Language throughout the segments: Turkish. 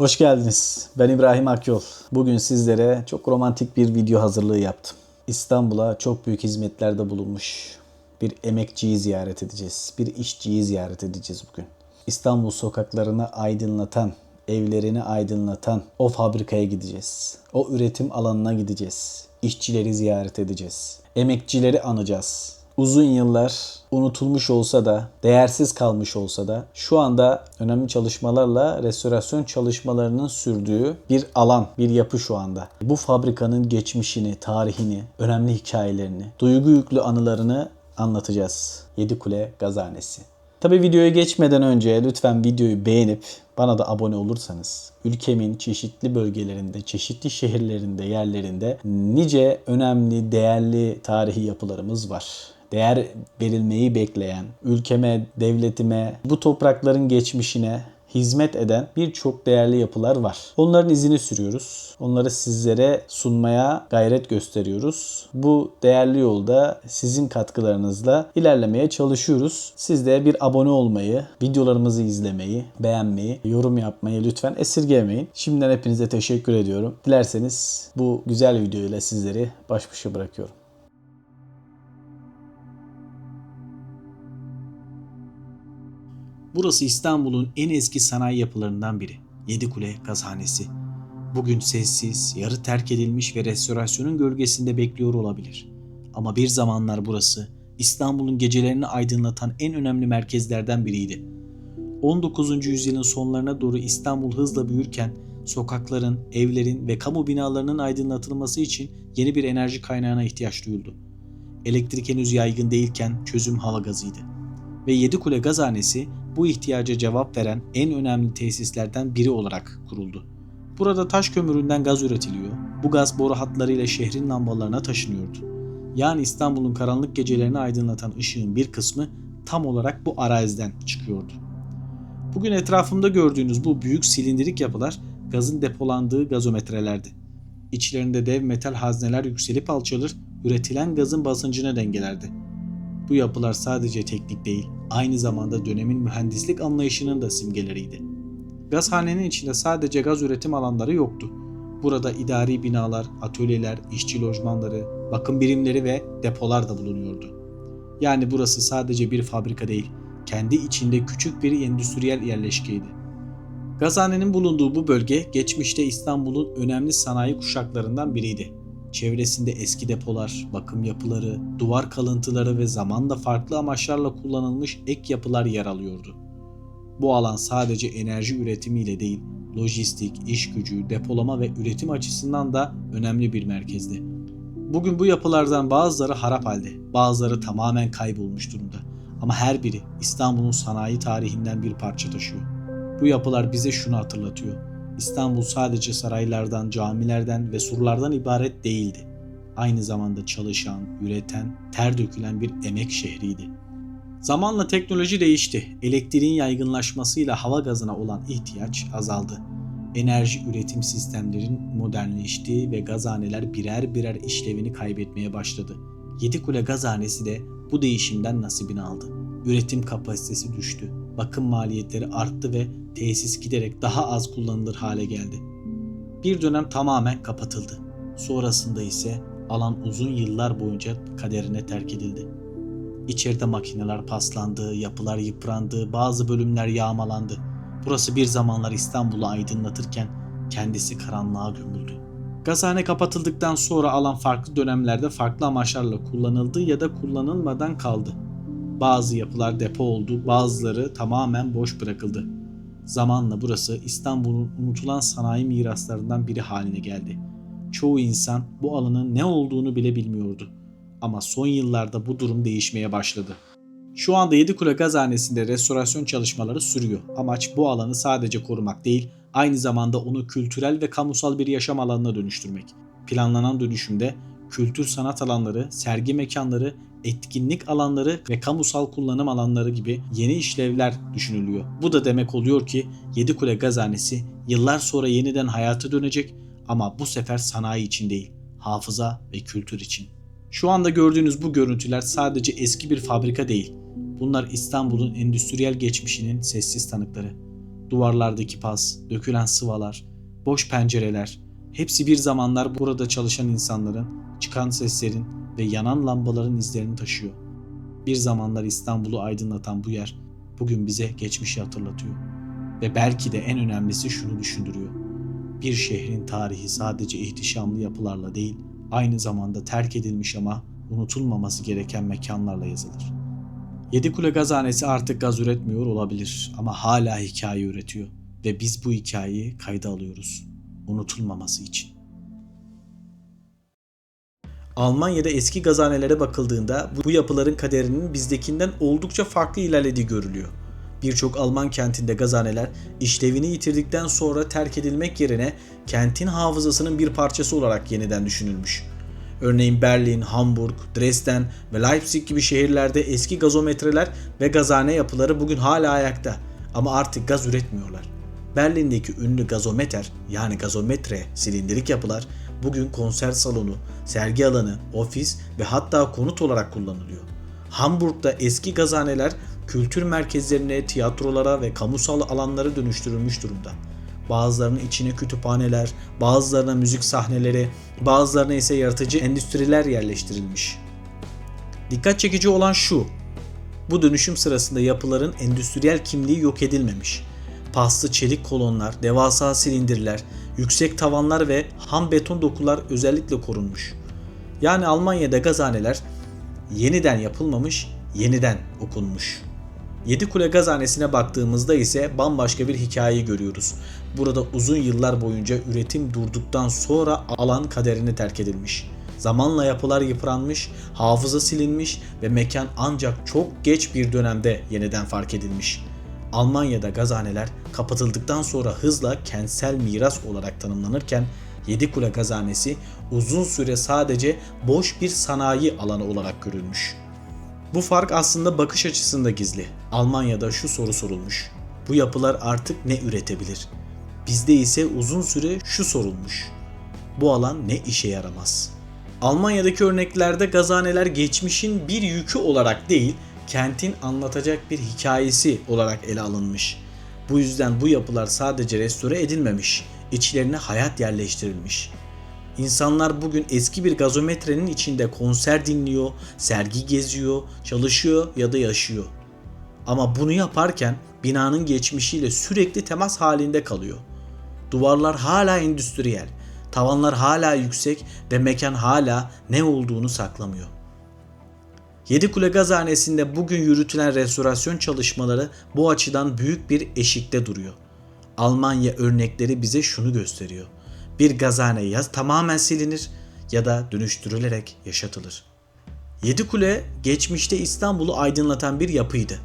Hoş geldiniz. Ben İbrahim Akyol. Bugün sizlere çok romantik bir video hazırlığı yaptım. İstanbul'a çok büyük hizmetlerde bulunmuş bir emekçiyi ziyaret edeceğiz. Bir işçiyi ziyaret edeceğiz bugün. İstanbul sokaklarını aydınlatan, evlerini aydınlatan o fabrikaya gideceğiz. O üretim alanına gideceğiz. İşçileri ziyaret edeceğiz. Emekçileri anacağız uzun yıllar unutulmuş olsa da, değersiz kalmış olsa da şu anda önemli çalışmalarla restorasyon çalışmalarının sürdüğü bir alan, bir yapı şu anda. Bu fabrikanın geçmişini, tarihini, önemli hikayelerini, duygu yüklü anılarını anlatacağız. Yedikule Gazanesi. Tabi videoya geçmeden önce lütfen videoyu beğenip bana da abone olursanız ülkemin çeşitli bölgelerinde, çeşitli şehirlerinde, yerlerinde nice önemli, değerli tarihi yapılarımız var değer verilmeyi bekleyen, ülkeme, devletime, bu toprakların geçmişine hizmet eden birçok değerli yapılar var. Onların izini sürüyoruz. Onları sizlere sunmaya gayret gösteriyoruz. Bu değerli yolda sizin katkılarınızla ilerlemeye çalışıyoruz. Siz de bir abone olmayı, videolarımızı izlemeyi, beğenmeyi, yorum yapmayı lütfen esirgemeyin. Şimdiden hepinize teşekkür ediyorum. Dilerseniz bu güzel videoyla sizleri baş başa bırakıyorum. Burası İstanbul'un en eski sanayi yapılarından biri. Yedikule Gazhanesi. Bugün sessiz, yarı terk edilmiş ve restorasyonun gölgesinde bekliyor olabilir. Ama bir zamanlar burası İstanbul'un gecelerini aydınlatan en önemli merkezlerden biriydi. 19. yüzyılın sonlarına doğru İstanbul hızla büyürken sokakların, evlerin ve kamu binalarının aydınlatılması için yeni bir enerji kaynağına ihtiyaç duyuldu. Elektrik henüz yaygın değilken çözüm hava gazıydı. Ve Yedikule Gazhanesi bu ihtiyaca cevap veren en önemli tesislerden biri olarak kuruldu. Burada taş kömüründen gaz üretiliyor. Bu gaz boru hatlarıyla şehrin lambalarına taşınıyordu. Yani İstanbul'un karanlık gecelerini aydınlatan ışığın bir kısmı tam olarak bu araziden çıkıyordu. Bugün etrafımda gördüğünüz bu büyük silindirik yapılar gazın depolandığı gazometrelerdi. İçlerinde dev metal hazneler yükselip alçalır, üretilen gazın basıncını dengelerdi. Bu yapılar sadece teknik değil, aynı zamanda dönemin mühendislik anlayışının da simgeleriydi. Gazhanenin içinde sadece gaz üretim alanları yoktu. Burada idari binalar, atölyeler, işçi lojmanları, bakım birimleri ve depolar da bulunuyordu. Yani burası sadece bir fabrika değil, kendi içinde küçük bir endüstriyel yerleşkeydi. Gazhanenin bulunduğu bu bölge geçmişte İstanbul'un önemli sanayi kuşaklarından biriydi. Çevresinde eski depolar, bakım yapıları, duvar kalıntıları ve zamanla farklı amaçlarla kullanılmış ek yapılar yer alıyordu. Bu alan sadece enerji üretimiyle değil, lojistik, iş gücü, depolama ve üretim açısından da önemli bir merkezdi. Bugün bu yapılardan bazıları harap halde, bazıları tamamen kaybolmuş durumda. Ama her biri İstanbul'un sanayi tarihinden bir parça taşıyor. Bu yapılar bize şunu hatırlatıyor. İstanbul sadece saraylardan, camilerden ve surlardan ibaret değildi. Aynı zamanda çalışan, üreten, ter dökülen bir emek şehriydi. Zamanla teknoloji değişti. Elektriğin yaygınlaşmasıyla hava gazına olan ihtiyaç azaldı. Enerji üretim sistemlerin modernleştiği ve gazhaneler birer birer işlevini kaybetmeye başladı. Yedikule gazhanesi de bu değişimden nasibini aldı. Üretim kapasitesi düştü bakım maliyetleri arttı ve tesis giderek daha az kullanılır hale geldi. Bir dönem tamamen kapatıldı. Sonrasında ise alan uzun yıllar boyunca kaderine terk edildi. İçeride makineler paslandı, yapılar yıprandı, bazı bölümler yağmalandı. Burası bir zamanlar İstanbul'u aydınlatırken kendisi karanlığa gömüldü. Gazhane kapatıldıktan sonra alan farklı dönemlerde farklı amaçlarla kullanıldı ya da kullanılmadan kaldı. Bazı yapılar depo oldu, bazıları tamamen boş bırakıldı. Zamanla burası İstanbul'un unutulan sanayi miraslarından biri haline geldi. Çoğu insan bu alanın ne olduğunu bile bilmiyordu. Ama son yıllarda bu durum değişmeye başladı. Şu anda Yedikule Gazhanesi'nde restorasyon çalışmaları sürüyor. Amaç bu alanı sadece korumak değil, aynı zamanda onu kültürel ve kamusal bir yaşam alanına dönüştürmek. Planlanan dönüşümde kültür sanat alanları, sergi mekanları etkinlik alanları ve kamusal kullanım alanları gibi yeni işlevler düşünülüyor. Bu da demek oluyor ki Yedikule Gazhanesi yıllar sonra yeniden hayata dönecek ama bu sefer sanayi için değil, hafıza ve kültür için. Şu anda gördüğünüz bu görüntüler sadece eski bir fabrika değil. Bunlar İstanbul'un endüstriyel geçmişinin sessiz tanıkları. Duvarlardaki pas, dökülen sıvalar, boş pencereler, hepsi bir zamanlar burada çalışan insanların, çıkan seslerin ve yanan lambaların izlerini taşıyor. Bir zamanlar İstanbul'u aydınlatan bu yer bugün bize geçmişi hatırlatıyor. Ve belki de en önemlisi şunu düşündürüyor. Bir şehrin tarihi sadece ihtişamlı yapılarla değil, aynı zamanda terk edilmiş ama unutulmaması gereken mekanlarla yazılır. Yedikule Gazhanesi artık gaz üretmiyor olabilir ama hala hikaye üretiyor ve biz bu hikayeyi kayda alıyoruz unutulmaması için. Almanya'da eski gazhanelere bakıldığında bu yapıların kaderinin bizdekinden oldukça farklı ilerlediği görülüyor. Birçok Alman kentinde gazhaneler işlevini yitirdikten sonra terk edilmek yerine kentin hafızasının bir parçası olarak yeniden düşünülmüş. Örneğin Berlin, Hamburg, Dresden ve Leipzig gibi şehirlerde eski gazometreler ve gazhane yapıları bugün hala ayakta ama artık gaz üretmiyorlar. Berlin'deki ünlü gazometer yani gazometre silindirik yapılar bugün konser salonu, sergi alanı, ofis ve hatta konut olarak kullanılıyor. Hamburg'da eski gazhaneler kültür merkezlerine, tiyatrolara ve kamusal alanlara dönüştürülmüş durumda. Bazılarının içine kütüphaneler, bazılarına müzik sahneleri, bazılarına ise yaratıcı endüstriler yerleştirilmiş. Dikkat çekici olan şu. Bu dönüşüm sırasında yapıların endüstriyel kimliği yok edilmemiş. Paslı çelik kolonlar, devasa silindirler, yüksek tavanlar ve ham beton dokular özellikle korunmuş. Yani Almanya'da gazhaneler yeniden yapılmamış, yeniden okunmuş. Yedikule Gazhanesi'ne baktığımızda ise bambaşka bir hikayeyi görüyoruz. Burada uzun yıllar boyunca üretim durduktan sonra alan kaderini terk edilmiş. Zamanla yapılar yıpranmış, hafıza silinmiş ve mekan ancak çok geç bir dönemde yeniden fark edilmiş. Almanya'da gazhaneler kapatıldıktan sonra hızla kentsel miras olarak tanımlanırken Yedikule Gazhanesi uzun süre sadece boş bir sanayi alanı olarak görülmüş. Bu fark aslında bakış açısında gizli. Almanya'da şu soru sorulmuş. Bu yapılar artık ne üretebilir? Bizde ise uzun süre şu sorulmuş. Bu alan ne işe yaramaz? Almanya'daki örneklerde gazhaneler geçmişin bir yükü olarak değil, kentin anlatacak bir hikayesi olarak ele alınmış. Bu yüzden bu yapılar sadece restore edilmemiş, içlerine hayat yerleştirilmiş. İnsanlar bugün eski bir gazometrenin içinde konser dinliyor, sergi geziyor, çalışıyor ya da yaşıyor. Ama bunu yaparken binanın geçmişiyle sürekli temas halinde kalıyor. Duvarlar hala endüstriyel, tavanlar hala yüksek ve mekan hala ne olduğunu saklamıyor. Yedikule Gazhanesi'nde bugün yürütülen restorasyon çalışmaları bu açıdan büyük bir eşikte duruyor. Almanya örnekleri bize şunu gösteriyor. Bir gazhane ya tamamen silinir ya da dönüştürülerek yaşatılır. Yedikule geçmişte İstanbul'u aydınlatan bir yapıydı.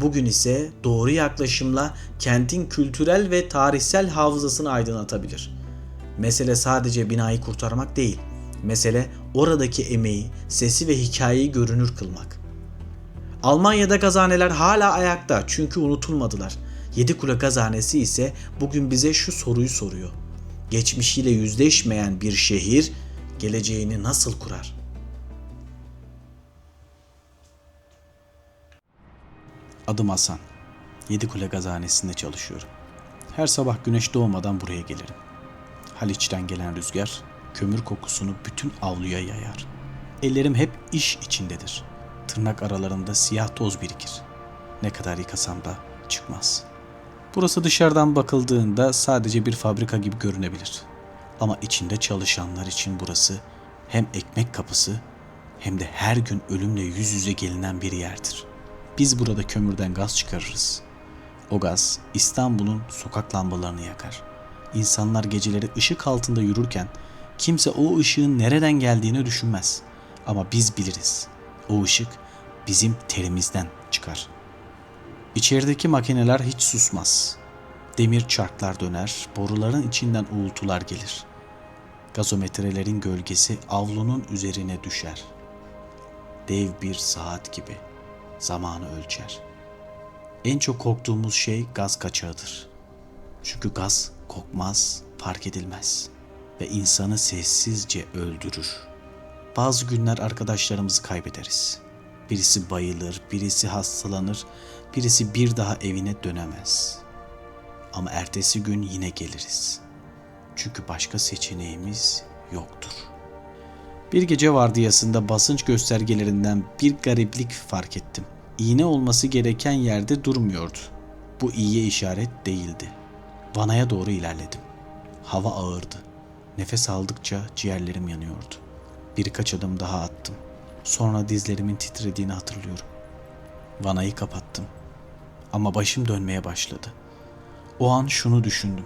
Bugün ise doğru yaklaşımla kentin kültürel ve tarihsel hafızasını aydınlatabilir. Mesele sadece binayı kurtarmak değil, mesele oradaki emeği, sesi ve hikayeyi görünür kılmak. Almanya'da gazhaneler hala ayakta çünkü unutulmadılar. Yedikule gazhanesi ise bugün bize şu soruyu soruyor. Geçmişiyle yüzleşmeyen bir şehir geleceğini nasıl kurar? Adım Hasan. Yedikule Gazhanesi'nde çalışıyorum. Her sabah güneş doğmadan buraya gelirim. Haliç'ten gelen rüzgar kömür kokusunu bütün avluya yayar. Ellerim hep iş içindedir. Tırnak aralarında siyah toz birikir. Ne kadar yıkasam da çıkmaz. Burası dışarıdan bakıldığında sadece bir fabrika gibi görünebilir. Ama içinde çalışanlar için burası hem ekmek kapısı hem de her gün ölümle yüz yüze gelinen bir yerdir. Biz burada kömürden gaz çıkarırız. O gaz İstanbul'un sokak lambalarını yakar. İnsanlar geceleri ışık altında yürürken kimse o ışığın nereden geldiğini düşünmez. Ama biz biliriz. O ışık bizim terimizden çıkar. İçerideki makineler hiç susmaz. Demir çarklar döner, boruların içinden uğultular gelir. Gazometrelerin gölgesi avlunun üzerine düşer. Dev bir saat gibi zamanı ölçer. En çok korktuğumuz şey gaz kaçağıdır. Çünkü gaz kokmaz, fark edilmez ve insanı sessizce öldürür. Bazı günler arkadaşlarımızı kaybederiz. Birisi bayılır, birisi hastalanır, birisi bir daha evine dönemez. Ama ertesi gün yine geliriz. Çünkü başka seçeneğimiz yoktur. Bir gece vardiyasında basınç göstergelerinden bir gariplik fark ettim. İğne olması gereken yerde durmuyordu. Bu iyiye işaret değildi. Vanaya doğru ilerledim. Hava ağırdı. Nefes aldıkça ciğerlerim yanıyordu. Birkaç adım daha attım. Sonra dizlerimin titrediğini hatırlıyorum. Vanayı kapattım. Ama başım dönmeye başladı. O an şunu düşündüm.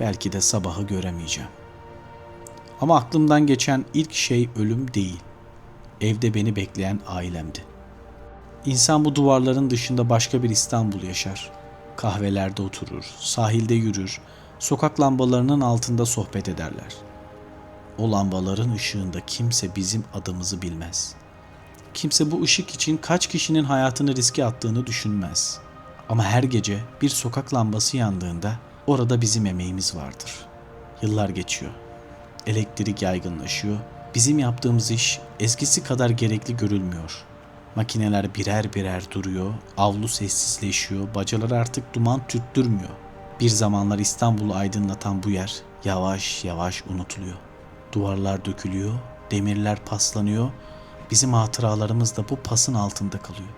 Belki de sabahı göremeyeceğim. Ama aklımdan geçen ilk şey ölüm değil. Evde beni bekleyen ailemdi. İnsan bu duvarların dışında başka bir İstanbul yaşar. Kahvelerde oturur, sahilde yürür, sokak lambalarının altında sohbet ederler. O lambaların ışığında kimse bizim adımızı bilmez. Kimse bu ışık için kaç kişinin hayatını riske attığını düşünmez. Ama her gece bir sokak lambası yandığında orada bizim emeğimiz vardır. Yıllar geçiyor. Elektrik yaygınlaşıyor. Bizim yaptığımız iş eskisi kadar gerekli görülmüyor. Makineler birer birer duruyor, avlu sessizleşiyor, bacalar artık duman tüttürmüyor. Bir zamanlar İstanbul'u aydınlatan bu yer yavaş yavaş unutuluyor. Duvarlar dökülüyor, demirler paslanıyor, bizim hatıralarımız da bu pasın altında kalıyor.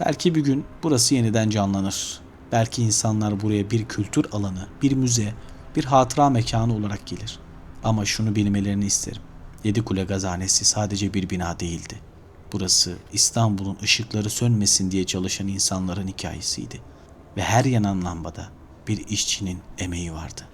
Belki bir gün burası yeniden canlanır. Belki insanlar buraya bir kültür alanı, bir müze, bir hatıra mekanı olarak gelir. Ama şunu bilmelerini isterim. Yedikule Gazhanesi sadece bir bina değildi. Burası İstanbul'un ışıkları sönmesin diye çalışan insanların hikayesiydi. Ve her yanan lambada bir işçinin emeği vardı.